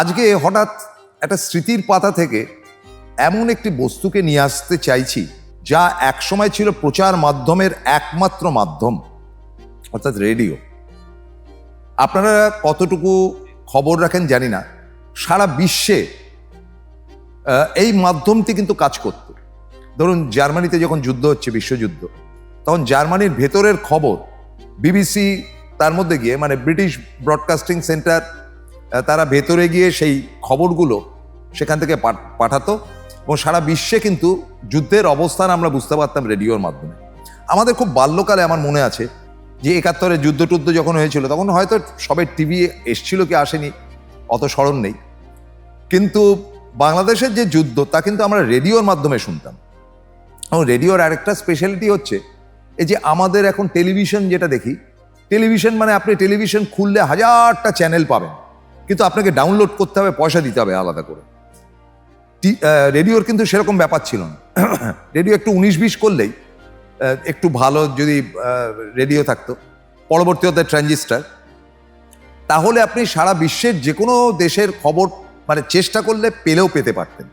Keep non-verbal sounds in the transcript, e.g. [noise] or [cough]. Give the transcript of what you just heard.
আজকে হঠাৎ একটা স্মৃতির পাতা থেকে এমন একটি বস্তুকে নিয়ে আসতে চাইছি, যা একসময় ছিল প্রচার মাধ্যমের একমাত্র মাধ্যম, অর্থাৎ রেডিও। আপনারা কতটুকু খবর রাখেন জানি না। সারা বিশ্বে এই মাধ্যমটি কিন্তু কাজ করত। ধরুন, জার্মানিতে যখন যুদ্ধ হচ্ছে, বিশ্বযুদ্ধ, তখন জার্মানির ভেতরের খবর, বিবিসি তার মধ্যে গিয়ে মানে ব্রিটিশ ব্রডকাস্টিং সেন্টার তারা ভেতরে গিয়ে সেই খবরগুলো সেখান থেকে পাঠ- পাঠাতো এবং সারা বিশ্বে কিন্তু যুদ্ধের অবস্থান আমরা বুঝতে পারতাম রেডিওর মাধ্যমে। আমাদের খুব বাল্যকালে আমার মনে আছে যে একাত্তরে যুদ্ধ টুদ্ধ যখন হয়েছিল, তখন হয়তো সবে টিভি এসছিল কি আসেনি, অত স্মরণ নেই। কিন্তু বাংলাদেশের যে যুদ্ধ, তা কিন্তু আমরা রেডিওর মাধ্যমে শুনতাম। এবং রেডিওর আরেকটা স্পেশালিটি হচ্ছে এই যে আমাদের এখন টেলিভিশন যেটা দেখি, টেলিভিশন মানে আপনি টেলিভিশন খুললে হাজারটা চ্যানেল পাবেন। কিন্তু আপনাকে ডাউনলোড করতে হবে, পয়সা দিতে হবে আলাদা করে। রেডিওর কিন্তু সেরকম ব্যাপার ছিল না। [clears throat] রেডিও একটু উনিশ বিশ করলেই একটু ভালো যদি রেডিও থাকতো, পরবর্তী হতে ট্রানজিস্টার। তাহলে আপনি সারা বিশ্বের যে কোনো দেশের খবর মানে চেষ্টা করলে পেলেও পেতে পারতেন।